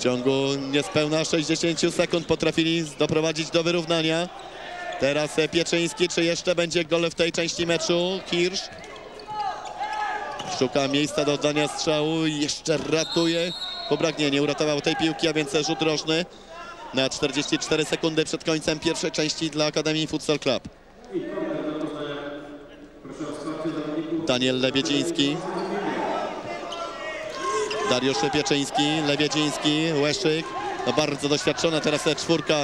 W ciągu niespełna 60 sekund potrafili doprowadzić do wyrównania. Teraz Pieczyński, czy jeszcze będzie gol w tej części meczu? Kirsz. Szuka miejsca do oddania strzału i jeszcze ratuje. Kubrak nie, uratował tej piłki, a więc rzut rożny na 44 sekundy przed końcem pierwszej części dla Akademii Futsal Club. Daniel Lewiedziński. Dariusz Pieczyński, Lewiedziński, Łeszyk. No bardzo doświadczona teraz czwórka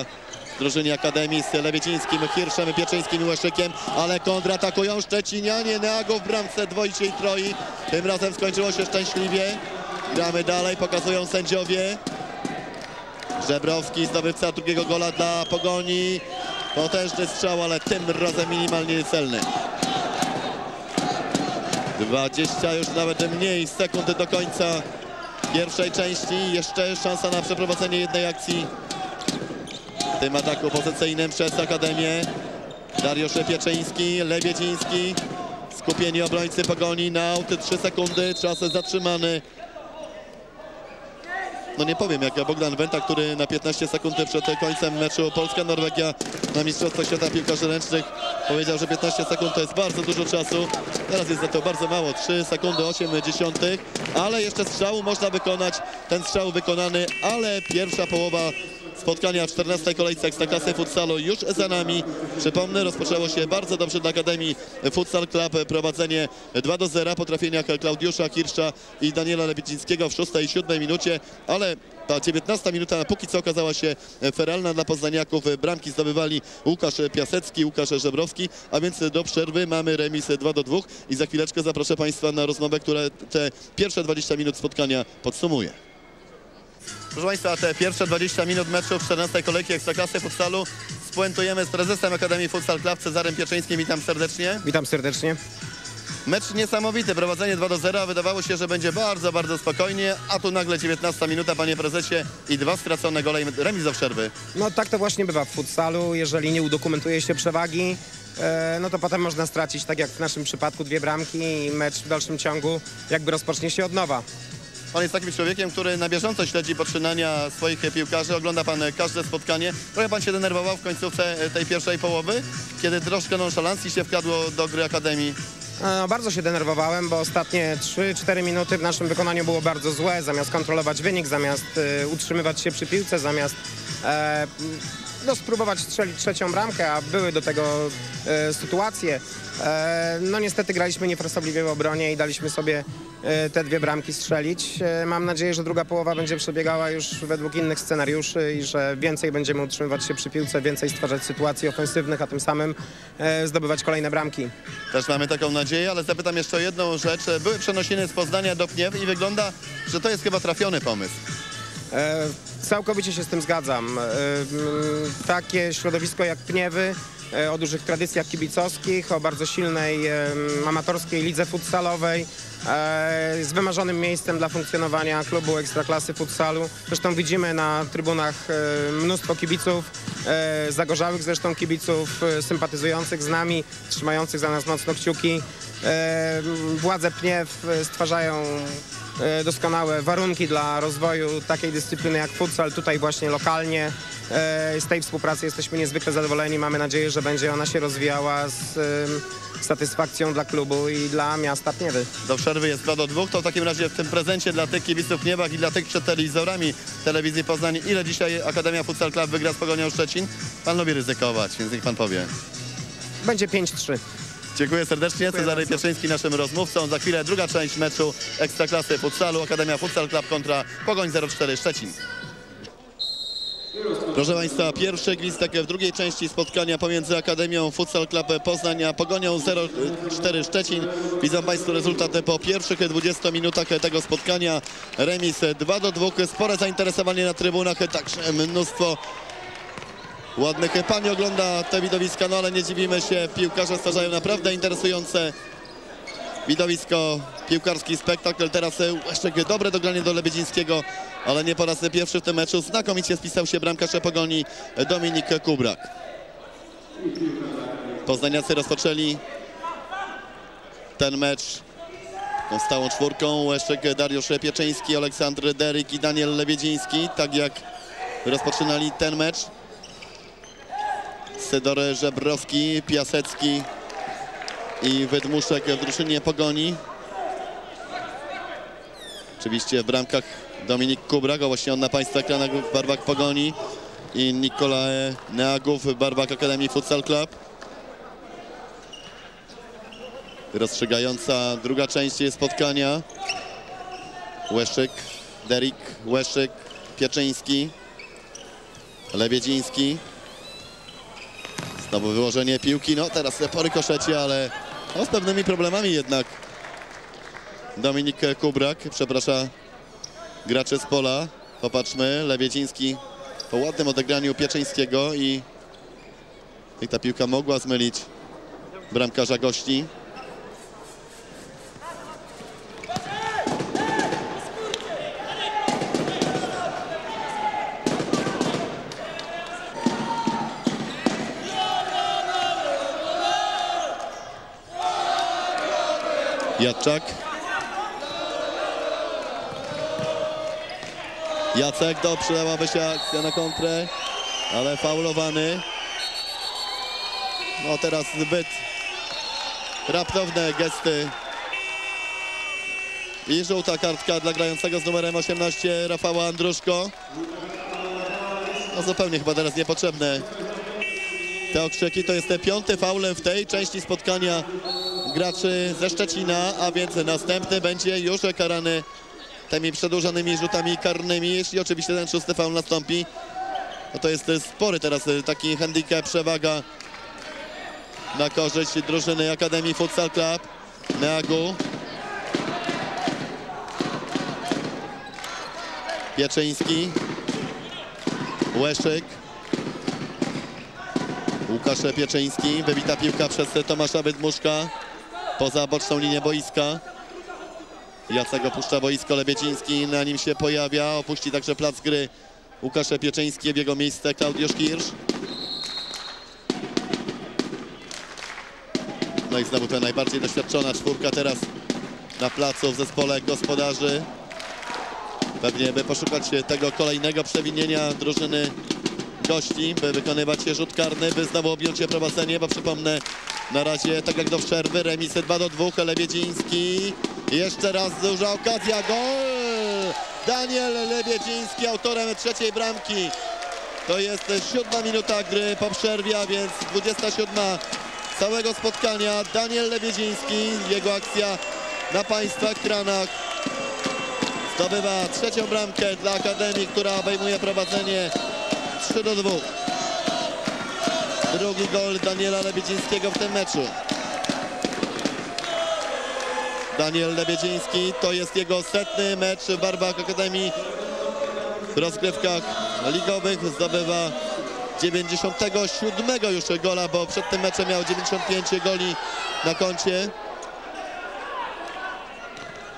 drużyny Akademii z Lewiedzińskim, Hirszem, Pieczyńskim i Łeszykiem, ale kontratakują Szczecinianie, Neago w bramce dwoicie i troi. Tym razem skończyło się szczęśliwie. Gramy dalej, pokazują sędziowie. Żebrowski, zdobywca drugiego gola dla Pogoni. Potężny strzał, ale tym razem minimalnie celny. 20 już nawet mniej sekund do końca pierwszej części. Jeszcze szansa na przeprowadzenie jednej akcji w tym ataku pozycyjnym przez Akademię. Dariusz Pieczyński, Lewiedziński. Skupieni obrońcy Pogoni na aut. 3 sekundy, czas zatrzymany. No nie powiem, jak Bogdan Wenta, który na 15 sekund przed końcem meczu Polska-Norwegia na Mistrzostwo Świata Piłkarzy Ręcznych powiedział, że 15 sekund to jest bardzo dużo czasu. Teraz jest za to bardzo mało, 3 sekundy 8 dziesiątych, ale jeszcze strzału można wykonać. Ten strzał wykonany, ale pierwsza połowa spotkania w 14 kolejce Ekstraklasy Futsalu już za nami. Przypomnę, rozpoczęło się bardzo dobrze dla Akademii Futsal Club. Prowadzenie 2 do 0 po trafieniach Klaudiusza Kirsza i Daniela Lewicińskiego w 6 i 7 minucie, ale ta 19 minuta póki co okazała się feralna dla poznaniaków. Bramki zdobywali Łukasz Piasecki, Łukasz Żebrowski, a więc do przerwy mamy remis 2 do 2 i za chwileczkę zaproszę Państwa na rozmowę, która te pierwsze 20 minut spotkania podsumuje. Proszę Państwa, te pierwsze 20 minut meczu w 14 kolejki Ekstraklasy Futsalu spuentujemy z prezesem Akademii Futsal Club Cezarem Pieczyńskim. Witam serdecznie. Witam serdecznie. Mecz niesamowity, prowadzenie 2 do 0. Wydawało się, że będzie bardzo, bardzo spokojnie, a tu nagle 19 minuta, panie prezesie, i dwa stracone gole i remis do przerwy. No tak to właśnie bywa w futsalu. Jeżeli nie udokumentuje się przewagi, e, no to potem można stracić, tak jak w naszym przypadku, dwie bramki i mecz w dalszym ciągu jakby rozpocznie się od nowa. Pan jest takim człowiekiem, który na bieżąco śledzi poczynania swoich piłkarzy, ogląda pan każde spotkanie. Trochę pan się denerwował w końcówce tej pierwszej połowy, kiedy troszkę nonszalancji się wkradło do gry Akademii. E, bardzo się denerwowałem, bo ostatnie 3-4 minuty w naszym wykonaniu było bardzo złe. Zamiast kontrolować wynik, zamiast e, utrzymywać się przy piłce, zamiast e, no, spróbować strzelić trzecią bramkę, a były do tego e, sytuacje. E, no niestety graliśmy niefrasobliwie w obronie i daliśmy sobie e, te dwie bramki strzelić. E, mam nadzieję, że druga połowa będzie przebiegała już według innych scenariuszy i że więcej będziemy utrzymywać się przy piłce, więcej stwarzać sytuacji ofensywnych, a tym samym e, zdobywać kolejne bramki. Też mamy taką nadzieję, ale zapytam jeszcze o jedną rzecz. Były przenosiny z Poznania do Pniew i wygląda, że to jest chyba trafiony pomysł. E, całkowicie się z tym zgadzam. E, m, takie środowisko jak Pniewy, e, o dużych tradycjach kibicowskich, o bardzo silnej e, amatorskiej lidze futsalowej, e, z wymarzonym miejscem dla funkcjonowania klubu Ekstraklasy Futsalu. Zresztą widzimy na trybunach e, mnóstwo kibiców, e, zagorzałych zresztą kibiców, e, sympatyzujących z nami, trzymających za nas mocno kciuki. E, Władze Pniew e, stwarzają e, doskonałe warunki dla rozwoju takiej dyscypliny jak futsal tutaj właśnie lokalnie. E, Z tej współpracy jesteśmy niezwykle zadowoleni. Mamy nadzieję, że będzie ona się rozwijała z satysfakcją dla klubu i dla miasta Pniewy. Do przerwy jest 2 do 2. To w takim razie w tym prezencie dla tych kibiców Pniewach i dla tych przed telewizorami telewizji Poznań, ile dzisiaj Akademia Futsal Club wygra z Pogonią Szczecin? Pan lubi ryzykować, więc niech pan powie. Będzie 5-3. Dziękuję serdecznie. Cezary bardzo. Pieszyński naszym rozmówcą. Za chwilę druga część meczu Ekstraklasy Futsalu. Akademia Futsal Club kontra Pogoń 04 Szczecin. Proszę Państwa, pierwszy gwizdek w drugiej części spotkania pomiędzy Akademią Futsal Club Poznań a Pogonią 04 Szczecin. Widzą Państwo rezultat po pierwszych 20 minutach tego spotkania. Remis 2 do 2. Spore zainteresowanie na trybunach, także mnóstwo ładnych pani ogląda te widowiska, no ale nie dziwimy się, piłkarze stwarzają naprawdę interesujące widowisko, piłkarski spektakl. Teraz Łeszczyk dobre dogranie do Lebedzińskiego, ale nie po raz pierwszy w tym meczu. Znakomicie spisał się bramkarz Pogoni Dominik Kubrak. Poznaniacy rozpoczęli ten mecz Tą stałą czwórką Łeszczyk, Dariusz Pieczyński, Aleksander Deryk i Daniel Lewiedziński. Tak jak rozpoczynali ten mecz. Sydor Żebrowski, Piasecki i Wydmuszek w drużynie Pogoni. Oczywiście w bramkach Dominik Kubrak, właśnie on na Państwa ekranach w barwach Pogoni i Nikolaj Neagów w barwach Akademii Futsal Club. Rozstrzygająca druga część spotkania. Łeszczyk, Derik, Łeszczyk, Pieczyński, Lewiedziński. Znowu wyłożenie piłki, no teraz po rykoszecie, ale no, z pewnymi problemami jednak. Dominik Kubrak przeprasza graczy z pola. Popatrzmy, Lewiedziński po ładnym odegraniu Pieczyńskiego i, i ta piłka mogła zmylić bramkarza gości. Jadczak. Jacek, do przydałaby się akcja na kontrę, ale faulowany. No teraz zbyt raptowne gesty. I żółta kartka dla grającego z numerem 18 Rafała Andruszko. No zupełnie chyba teraz niepotrzebne te okrzyki. To jest te piąty faul w tej części spotkania graczy ze Szczecina, a więc następny będzie już karany tymi przedłużonymi rzutami karnymi, jeśli oczywiście ten szósty faul nastąpi. No to jest spory teraz taki handicap, przewaga na korzyść drużyny Akademii Futsal Club. Neagu. Pieczyński. Łeszyk. Łukasz Pieczyński. Wybita piłka przez Tomasza Wydmuszka. Poza boczną linię boiska. Jacek opuszcza boisko, Lebieciński na nim się pojawia. Opuści także plac gry Łukasz Pieczyński. W jego miejsce Klaudiusz Kirsz. No i znowu ta najbardziej doświadczona czwórka teraz na placu w zespole gospodarzy. Pewnie by poszukać tego kolejnego przewinienia drużyny gości, by wykonywać rzut karny, by znowu objąć się prowadzenie, bo przypomnę, na razie tak jak do przerwy, remisy 2 do 2, Lewiedziński, jeszcze raz duża okazja, gol! Daniel Lewiedziński autorem trzeciej bramki. To jest siódma minuta gry po przerwie, a więc 27 całego spotkania. Daniel Lewiedziński, jego akcja na Państwa ekranach. Zdobywa trzecią bramkę dla Akademii, która obejmuje prowadzenie 3 do 2. Drugi gol Daniela Lebidzińskiego w tym meczu. Daniel Lebidziński to jest jego setny mecz w barwach Akademii w rozgrywkach ligowych. Zdobywa 97 już gola, bo przed tym meczem miał 95 goli na koncie.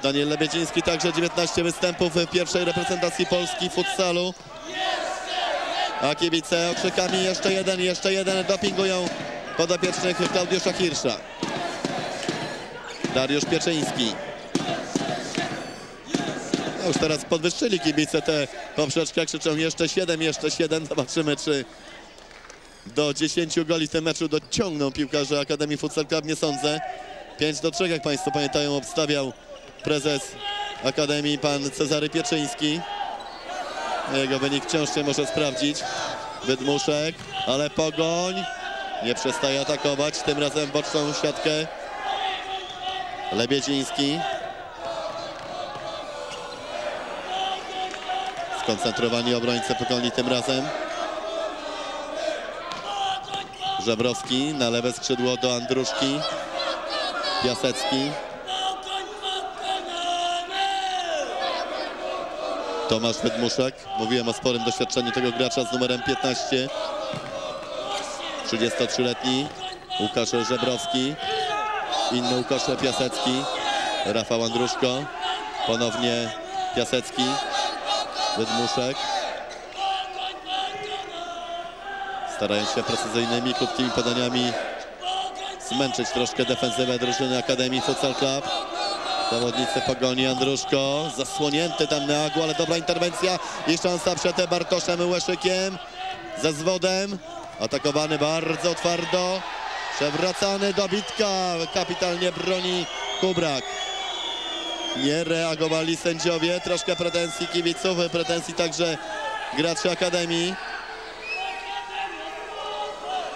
Daniel Lebidziński także 19 występów w pierwszej reprezentacji Polski w futsalu. A kibice okrzykami jeszcze jeden, jeszcze jeden dopingują podopiecznych Klaudiusza Hirsza. Dariusz Pieczyński. No już teraz podwyższyli kibice te poprzeczkę, krzyczą jeszcze 7, jeszcze 7. Zobaczymy, czy do 10 goli w tym meczu dociągną piłkarze Akademii Futsal Club. Nie sądzę. 5 do 3, jak Państwo pamiętają, obstawiał prezes Akademii, pan Cezary Pieczyński. Jego wynik wciąż się może sprawdzić. Wydmuszek, ale Pogoń nie przestaje atakować, tym razem boczną siatkę. Lebiedziński. Skoncentrowani obrońcy Pogoni tym razem. Żebrowski na lewe skrzydło do Andruszki. Piasecki. Tomasz Wydmuszek. Mówiłem o sporym doświadczeniu tego gracza z numerem 15. 33-letni Łukasz Żebrowski. Inny Łukasz Piasecki. Rafał Andruszko. Ponownie Piasecki. Wydmuszek. Starając się precyzyjnymi, krótkimi podaniami zmęczyć troszkę defensywę drużyny Akademii Futsal Club. Zawodnicy pogoni Andruszko, zasłonięty tam na agł, ale dobra interwencja i szansa przed Bartoszem Łeszykiem ze zwodem. Atakowany bardzo twardo, przewracany do bitka, kapitalnie broni Kubrak. Nie reagowali sędziowie, troszkę pretensji kibiców, pretensji także graczy Akademii.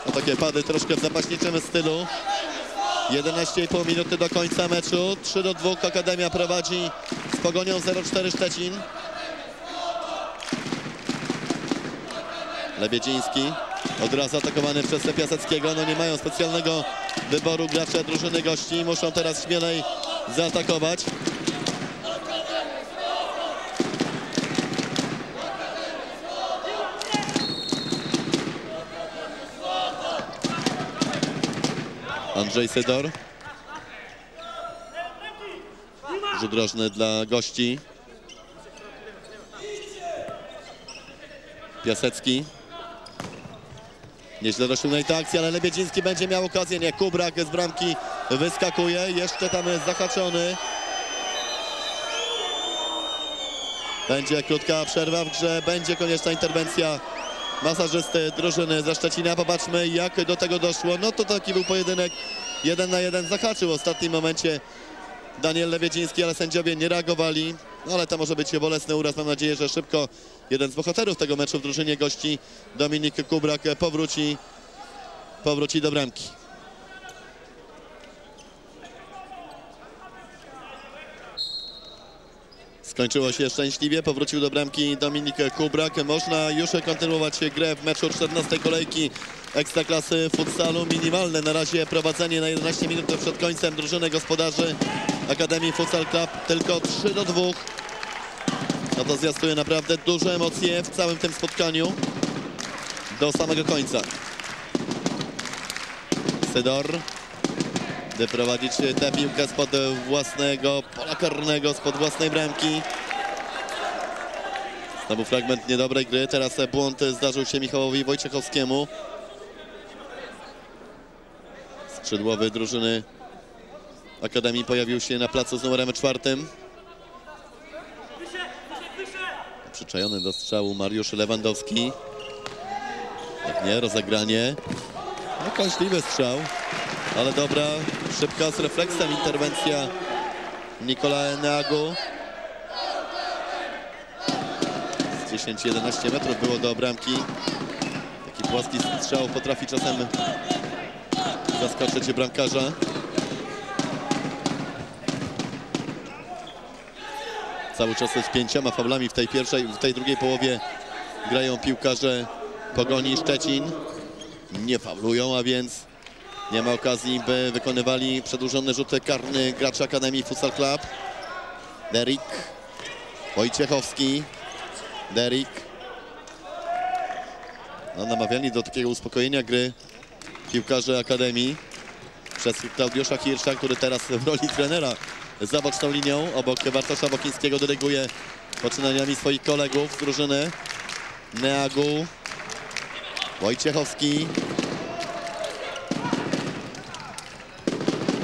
No takie pady troszkę w zapaśniczym stylu. 11,5 minuty do końca meczu. 3 do 2 Akademia prowadzi z Pogonią 0-4 Szczecin. Lebiedziński od razu atakowany przez Piaseckiego. No nie mają specjalnego wyboru gracze drużyny gości. Muszą teraz śmielej zaatakować. Andrzej Sydor. Rzut rożny dla gości. Piasecki. Nieźle rozciągnęli tę akcję, ale Lebiedziński będzie miał okazję. Nie, Kubrak z bramki wyskakuje. Jeszcze tam jest zahaczony. Będzie krótka przerwa w grze. Będzie konieczna interwencja masażysty drużyny ze Szczecina. Popatrzmy jak do tego doszło. No to taki był pojedynek. Jeden na jeden zahaczył w ostatnim momencie Daniel Lewiedziński, ale sędziowie nie reagowali. No ale to może być bolesny uraz. Mam nadzieję, że szybko jeden z bohaterów tego meczu w drużynie gości, Dominik Kubrak, powróci, powróci do bramki. Skończyło się szczęśliwie, powrócił do bramki Dominik Kubrak. Można już kontynuować grę w meczu 14 kolejki Ekstraklasy futsalu. Minimalne na razie prowadzenie na 11 minut przed końcem drużyny gospodarzy Akademii Futsal Club. Tylko 3 do 2. No to zwiastuje naprawdę duże emocje w całym tym spotkaniu do samego końca. Sydor wyprowadzić tę piłkę spod własnego pola karnego, spod własnej bramki. Znowu fragment niedobrej gry, teraz błąd zdarzył się Michałowi Wojciechowskiemu. Skrzydłowy drużyny Akademii pojawił się na placu z numerem czwartym. Przyczajony do strzału Mariusz Lewandowski. Nie, rozegranie. No, kąśliwy strzał, ale dobra, szybka z refleksem interwencja Nikola Eneagu. Z 10-11 metrów było do bramki. Taki płaski strzał potrafi czasem zaskoczyć bramkarza. Cały czas z pięcioma faulami w tej pierwszej, w tej drugiej połowie grają piłkarze Pogoni Szczecin. Nie faulują, a więc nie ma okazji, by wykonywali przedłużony rzut karny gracze Akademii Futsal Club. Derik, Wojciechowski, Derik. No, namawiani do takiego uspokojenia gry piłkarze Akademii przez Klaudiusza Hirsza, który teraz w roli trenera za boczną linią obok Bartosza Wokińskiego dyryguje poczynaniami swoich kolegów z drużyny. Neagu, Wojciechowski.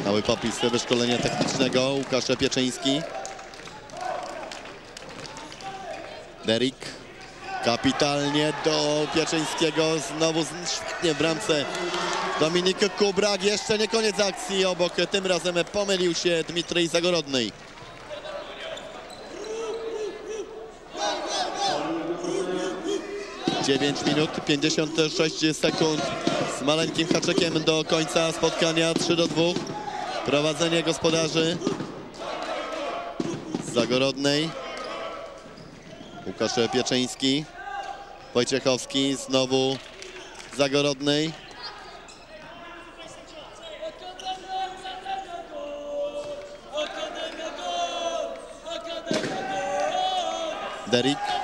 Mały popis wyszkolenia technicznego Łukasz Pieczyński. Derik. Kapitalnie do Pieczyńskiego. Znowu świetnie w bramce Dominik Kubrak. Jeszcze nie koniec akcji obok. Tym razem pomylił się Dmitrij Zagorodny. Dziewięć minut, 56 sekund z maleńkim haczykiem do końca spotkania. 3 do 2. Prowadzenie gospodarzy z Zagorodnej. Łukasz Pieczyński. Wojciechowski znowu Zagorodnej. Derik.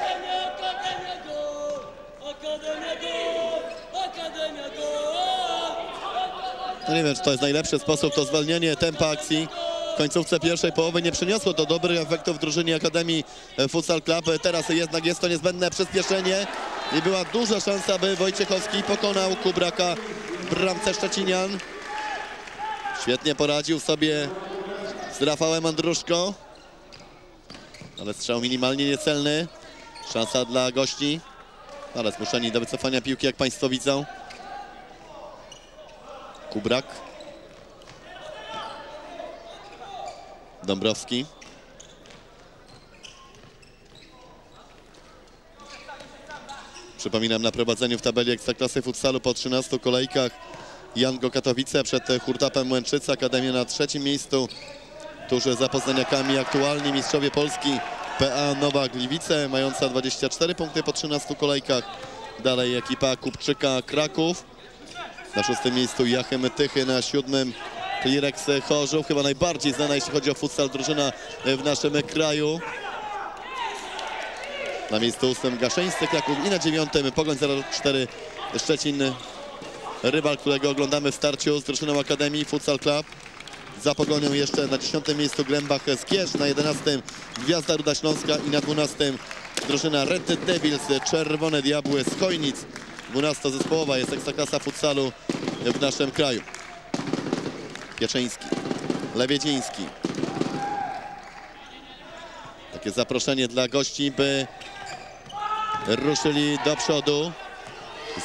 No nie wiem, czy to jest najlepszy sposób, to zwalnianie tempa akcji w końcówce pierwszej połowy nie przyniosło to dobrych efektów w drużynie Akademii Futsal Club. Teraz jednak jest to niezbędne przyspieszenie i była duża szansa, by Wojciechowski pokonał Kubraka w bramce Szczecinian. Świetnie poradził sobie z Rafałem Andruszko. Ale strzał minimalnie niecelny. Szansa dla gości. Ale zmuszeni do wycofania piłki, jak Państwo widzą. Kubrak. Dąbrowski. Przypominam na prowadzeniu w tabeli Ekstraklasy Futsalu po 13 kolejkach Jango Katowice przed Hurtapem Łęczyca. Akademia na trzecim miejscu. Tuż za Poznaniakami aktualni mistrzowie Polski PA Nowa Gliwice mająca 24 punkty po 13 kolejkach. Dalej ekipa Kupczyka Kraków. Na szóstym miejscu Jachem Tychy, na siódmym Klirex Chorzów. Chyba najbardziej znana jeśli chodzi o futsal drużyna w naszym kraju. Na miejscu ósmym Gaszeńscy Kraków i na dziewiątym Pogoń 04 Szczecin. Rywal, którego oglądamy w starciu z drużyną Akademii Futsal Club. Za Pogonią jeszcze na dziesiątym miejscu Glębach Skierz, na jedenastym Gwiazda Ruda Śląska i na dwunastym drużyna Red Devils Czerwone Diabły z Chojnic. 12 zespołowa jest ekstraklasa futsalu w naszym kraju. Pieczyński, Lewiedziński. Takie zaproszenie dla gości, by ruszyli do przodu.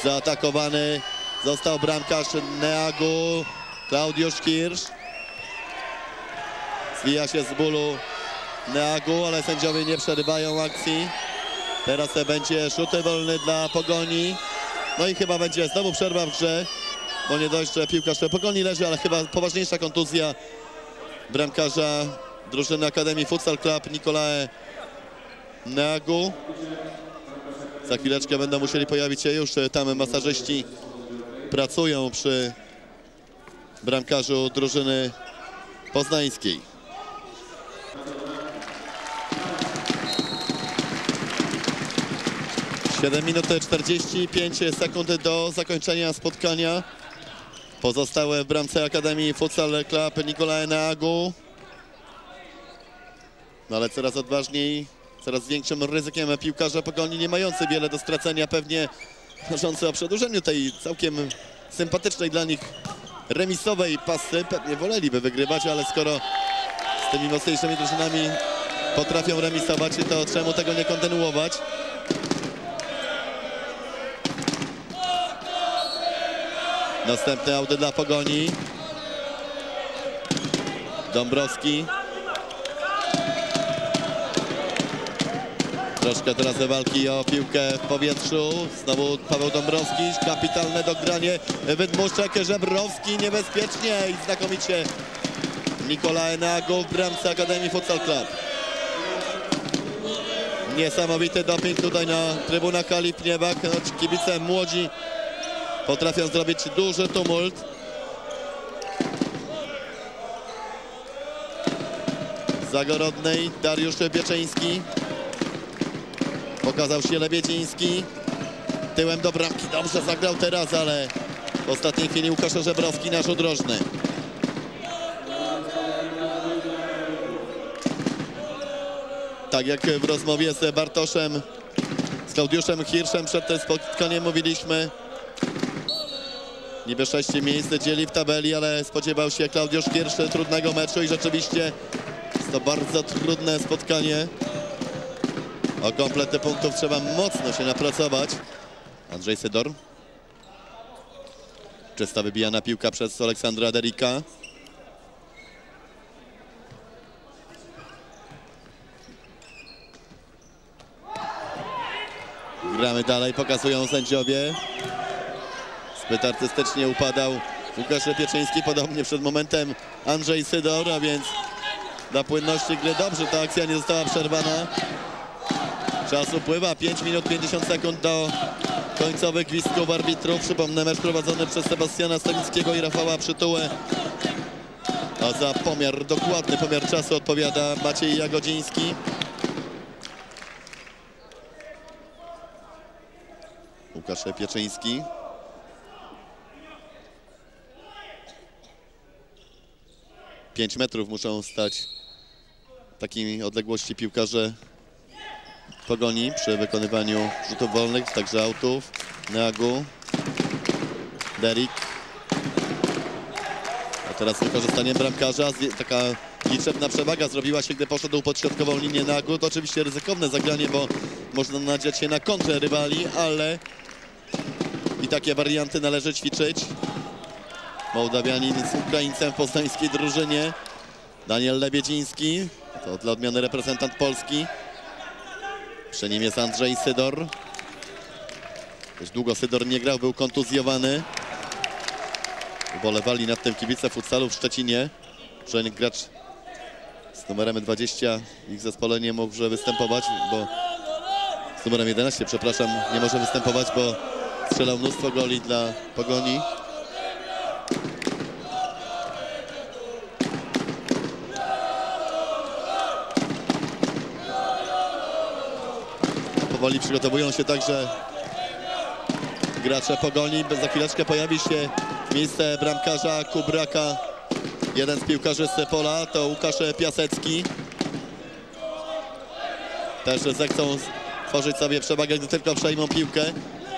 Zaatakowany został bramkarz Neagu, Klaudiusz Kirsz. Zwija się z bólu Neagu, ale sędziowie nie przerywają akcji. Teraz będzie rzuty wolny dla Pogoni. No i chyba będzie znowu przerwa w grze, bo nie dość, że piłkarz Pogoni leży, ale chyba poważniejsza kontuzja bramkarza drużyny Akademii Futsal Club Nikolae Neagu. Za chwileczkę będą musieli pojawić się już tam masażyści. Pracują przy bramkarzu drużyny poznańskiej. Siedem minut 45 sekund do zakończenia spotkania. Pozostałe w bramce Akademii Futsal Club Nikolae Neagu. No ale coraz odważniej, coraz większym ryzykiem piłkarze Pogoni nie mający wiele do stracenia, pewnie marzący o przedłużeniu tej całkiem sympatycznej dla nich remisowej pasy. Pewnie woleliby wygrywać, ale skoro z tymi mocniejszymi drużynami potrafią remisować, to czemu tego nie kontynuować? Następny aut dla Pogoni. Dąbrowski. Troszkę teraz walki o piłkę w powietrzu. Znowu Paweł Dąbrowski. Kapitalne dogranie. Wydmuszek, Żebrowski niebezpiecznie i znakomicie. Nikolaj Nago w bramce Akademii Futsal Club. Niesamowity doping tutaj na trybunach Kali Pniewak. Choć kibice młodzi potrafią zrobić duży tumult. Zagorodnej Dariusz Bieczyński. Pokazał się Lewiedziński. Tyłem do bramki. Dobrze zagrał teraz, ale w ostatniej chwili Łukasz Żebrowski nasz udrożny. Tak jak w rozmowie z Bartoszem, z Klaudiuszem Hirszem przed tym spotkaniem mówiliśmy, Niby sześć miejsc dzieli w tabeli, ale spodziewał się Klaudiusz Hirsz trudnego meczu i rzeczywiście jest to bardzo trudne spotkanie. O komplety punktów trzeba mocno się napracować. Andrzej Sydor. Czysta wybijana piłka przez Aleksandra Derika. Gramy dalej, pokazują sędziowie. Zbyt artystycznie upadał Łukasz Pieczyński, podobnie przed momentem Andrzej Sydor, a więc dla płynności gry dobrze ta akcja nie została przerwana. Czas upływa, 5 minut 50 sekund do końcowych gwizdków arbitrów. Przypomnę, mecz prowadzony przez Sebastiana Stalickiego i Rafała Przytułę. A za pomiar, dokładny pomiar czasu odpowiada Maciej Jagodziński. Łukasz Pieczyński. Pięć metrów muszą stać w takiej odległości piłkarze Pogoni przy wykonywaniu rzutów wolnych, także autów. Neagu. Derik. A teraz wykorzystanie bramkarza. Taka liczebna przewaga zrobiła się, gdy poszedł pod środkową linię Nagu. To oczywiście ryzykowne zagranie, bo można nadziać się na kontrę rywali, ale i takie warianty należy ćwiczyć. Mołdawianin z Ukraińcem w poznańskiej drużynie. Daniel Lebiedziński, to dla odmiany reprezentant Polski. Przy nim jest Andrzej Sydor. Dość długo Sydor nie grał, był kontuzjowany. Ubolewali nad tym kibice futsalu w Szczecinie, że gracz z numerem 20 w ich zespole nie może występować, bo z numerem 11, przepraszam, nie może występować, bo strzelał mnóstwo goli dla Pogoni. Powoli przygotowują się także gracze Pogoni. Za chwileczkę pojawi się miejsce bramkarza Kubraka. Jeden z piłkarzy z pola to Łukasz Piasecki. Też zechcą tworzyć sobie przewagę, gdy tylko przejmą piłkę.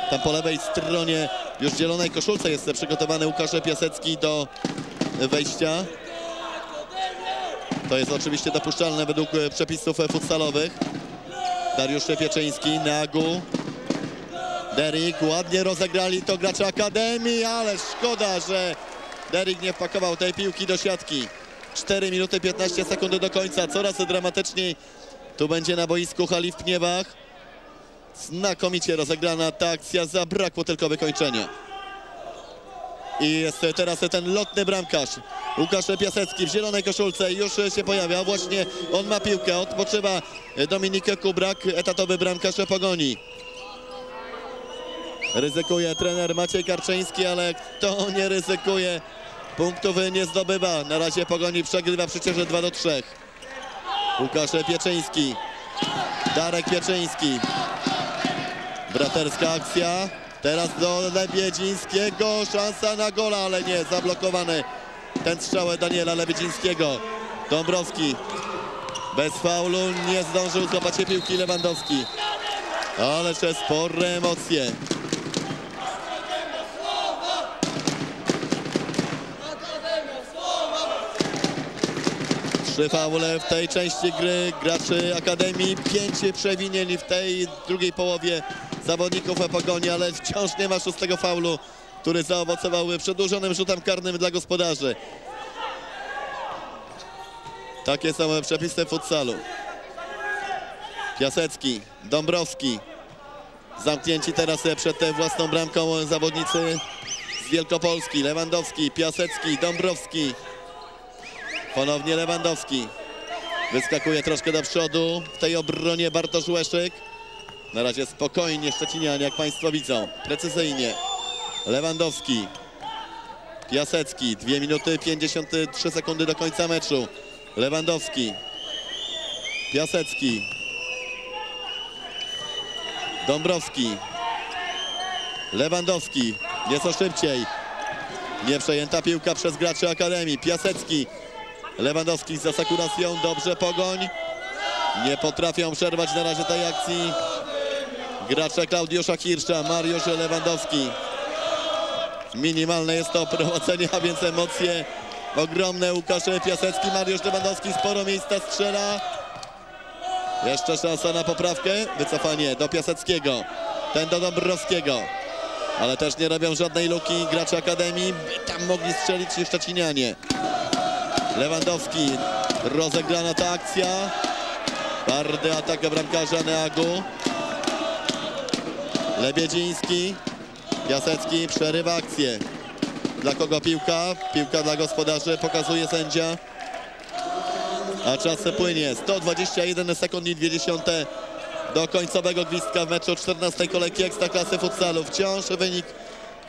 Tam po lewej stronie już w zielonej koszulce jest przygotowany Łukasz Piasecki do wejścia. To jest oczywiście dopuszczalne według przepisów futsalowych. Dariusz Pieczyński, Nagu. Derik ładnie rozegrali to gracze Akademii, ale szkoda, że Derik nie wpakował tej piłki do siatki. 4 minuty 15 sekundy do końca, coraz dramatyczniej. Tu będzie na boisku hali w Pniewach. Znakomicie rozegrana ta akcja, zabrakło tylko wykończenia. I jest teraz ten lotny bramkarz. Łukasz Piasecki w zielonej koszulce już się pojawia. Właśnie on ma piłkę. Odpoczywa Dominik Kubrak, etatowy bramkarz Pogoni. Ryzykuje trener Maciej Karczyński, ale kto nie ryzykuje, punktów nie zdobywa. Na razie Pogoni przegrywa przecież 2 do 3. Łukasz Pieczyński. Darek Pieczyński. Braterska akcja. Teraz do Lebiedzińskiego. Szansa na gola, ale nie. Zablokowany ten strzał Daniela Lebiedzińskiego. Dąbrowski. Bez faulu nie zdążył złapać piłki Lewandowski. Ale jeszcze spore emocje. Trzy faule w tej części gry graczy Akademii. Pięć przewinieni w tej drugiej połowie zawodników Pogoni, ale wciąż nie ma szóstego faulu, który zaowocował przedłużonym rzutem karnym dla gospodarzy. Takie są przepisy futsalu. Piasecki, Dąbrowski. Zamknięci teraz przed własną bramką zawodnicy z Wielkopolski. Lewandowski, Piasecki, Dąbrowski. Ponownie Lewandowski. Wyskakuje troszkę do przodu. W tej obronie Bartosz Łeszyk. Na razie spokojnie Szczecinianie, jak Państwo widzą. Precyzyjnie. Lewandowski. Piasecki. 2 minuty 53 sekundy do końca meczu. Lewandowski. Piasecki. Dąbrowski. Lewandowski. Nieco szybciej. Nie przejęta piłka przez graczy Akademii. Piasecki. Lewandowski z asekuracją. Dobrze Pogoń. Nie potrafią przerwać na razie tej akcji. Gracze Klaudiusza Hirsza. Mariusz Lewandowski. Minimalne jest to prowadzenie, a więc emocje ogromne. Łukasz Piasecki, Mariusz Lewandowski. Sporo miejsca strzela. Jeszcze szansa na poprawkę. Wycofanie do Piaseckiego. Ten do Dąbrowskiego. Ale też nie robią żadnej luki gracze Akademii. Tam mogli strzelić Szczecinianie. Lewandowski. Rozegrana ta akcja. Twardy atak bramkarza Neagu. Lebiedziński. Piasecki przerywa akcję. Dla kogo piłka? Piłka dla gospodarzy. Pokazuje sędzia. A czas płynie. 121 sekund i 20 do końcowego gwizdka w meczu 14 kolejki Ekstraklasy Futsalu. Wciąż wynik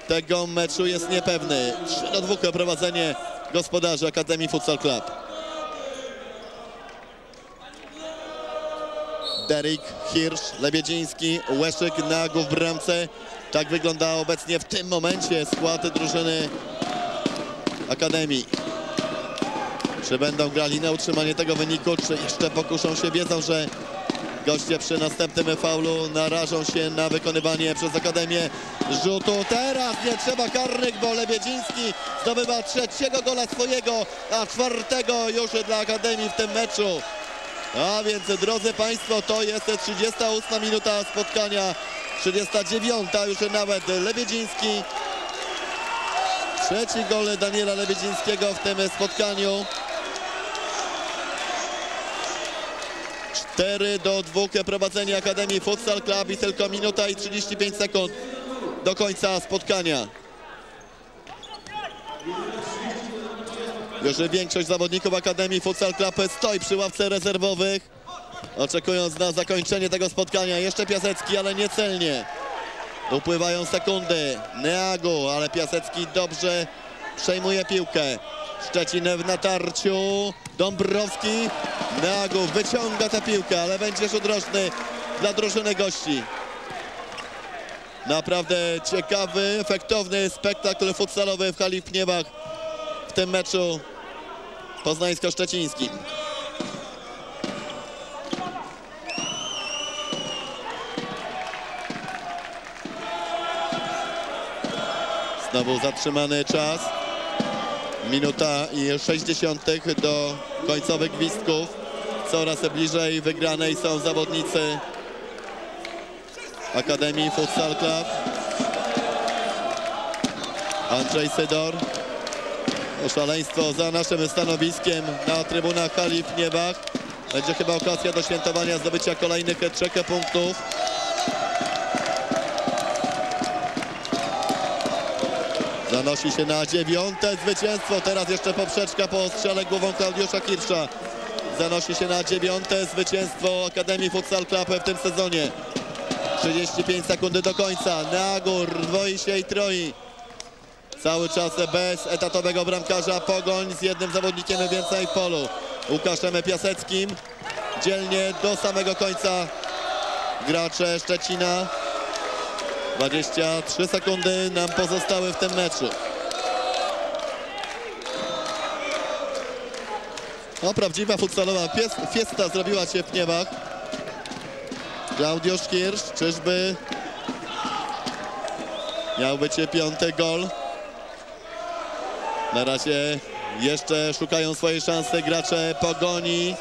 tego meczu jest niepewny. 3 do 2 prowadzenie gospodarzy Akademii Futsal Club. Derek, Hirsch, Lebiedziński, Łeszyk, Nagu w bramce. Tak wygląda obecnie w tym momencie skład drużyny Akademii. Czy będą grali na utrzymanie tego wyniku, czy jeszcze pokuszą się? Wiedzą, że Goście przy następnym faulu narażą się na wykonywanie przez Akademię rzutu. Teraz nie trzeba karnych, bo Lebiedziński zdobywa trzeciego gola swojego, a czwartego już dla Akademii w tym meczu. A więc drodzy Państwo, to jest 38 minuta spotkania, 39 już nawet Lebiedziński. Trzeci gol Daniela Lebiedzińskiego w tym spotkaniu. 4 do 2 prowadzenie Akademii Futsal Club i tylko minuta i 35 sekund do końca spotkania. Już większość zawodników Akademii Futsal Club stoi przy ławce rezerwowych, oczekując na zakończenie tego spotkania. Jeszcze Piasecki, ale niecelnie. Upływają sekundy. Neagu, ale Piasecki dobrze przejmuje piłkę. Szczecin w natarciu. Dąbrowski. Neagu wyciąga tę piłkę, ale będzie rzut roczny dla drużyny gości. Naprawdę ciekawy, efektowny spektakl futsalowy w hali w Pniewach w tym meczu poznańsko-szczecińskim. Znowu zatrzymany czas. Minuta i 60 do końcowych gwizdków. Coraz bliżej wygranej są zawodnicy Akademii Futsal Club. Andrzej Sydor. Szaleństwo za naszym stanowiskiem na trybunach hali w Niebach. Będzie chyba okazja do świętowania zdobycia kolejnych trzech punktów. Zanosi się na dziewiąte zwycięstwo. Teraz jeszcze poprzeczka po strzale głową Klaudiusza Kirsza. Zanosi się na dziewiąte zwycięstwo Akademii Futsal Club w tym sezonie. 35 sekundy do końca. Neagur dwoi się i troi. Cały czas bez etatowego bramkarza. Pogoń z jednym zawodnikiem więcej w polu. Łukaszem Piaseckim. Dzielnie do samego końca gracze Szczecina. 23 sekundy nam pozostały w tym meczu. No, prawdziwa futsalowa fiesta zrobiła się w Pniewach. Klaudiusz Kirsz, czyżby miał być piąty gol. Na razie jeszcze szukają swojej szansy gracze Pogoni.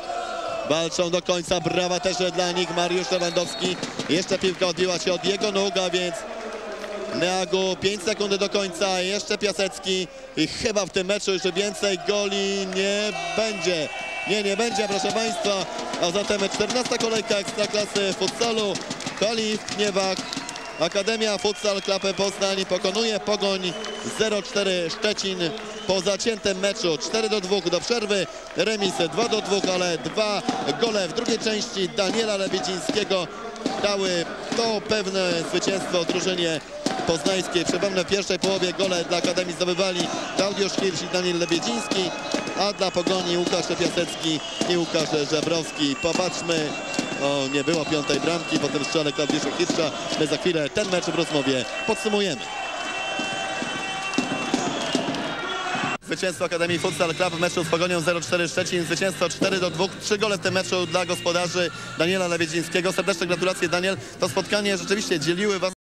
Walczą do końca, brawa też dla nich Mariusz Lewandowski. Jeszcze piłka odbiła się od jego nóg, a więc Neagu 5 sekund do końca, jeszcze Piasecki i chyba w tym meczu już więcej goli nie będzie. Nie, nie będzie, proszę Państwa. A zatem 14 kolejka Ekstraklasy futsalu. Kali w Pniewach. Akademia Futsal Klapę Poznań pokonuje Pogoń 0-4 Szczecin po zaciętym meczu 4 do 2 do przerwy, remis 2 do 2, ale dwa gole w drugiej części Daniela Lebiedzińskiego dały to pewne zwycięstwo drużynie poznańskiej. Przypomnę, w pierwszej połowie gole dla Akademii zdobywali Klaudiusz Hirsch i Daniel Lebiedziński, a dla Pogoni Łukasz Piasecki i Łukasz Żebrowski. Popatrzmy, o, nie było piątej bramki po tym strzale Klaudiusza Hirsza. My za chwilę ten mecz w rozmowie podsumujemy. Zwycięstwo Akademii Futsal Club w meczu z Pogonią 0-4 Szczecin. Zwycięstwo 4 do 2. Trzy gole w tym meczu dla gospodarzy Daniela Lebiedzińskiego. Serdeczne gratulacje Daniel. To spotkanie rzeczywiście dzieliły was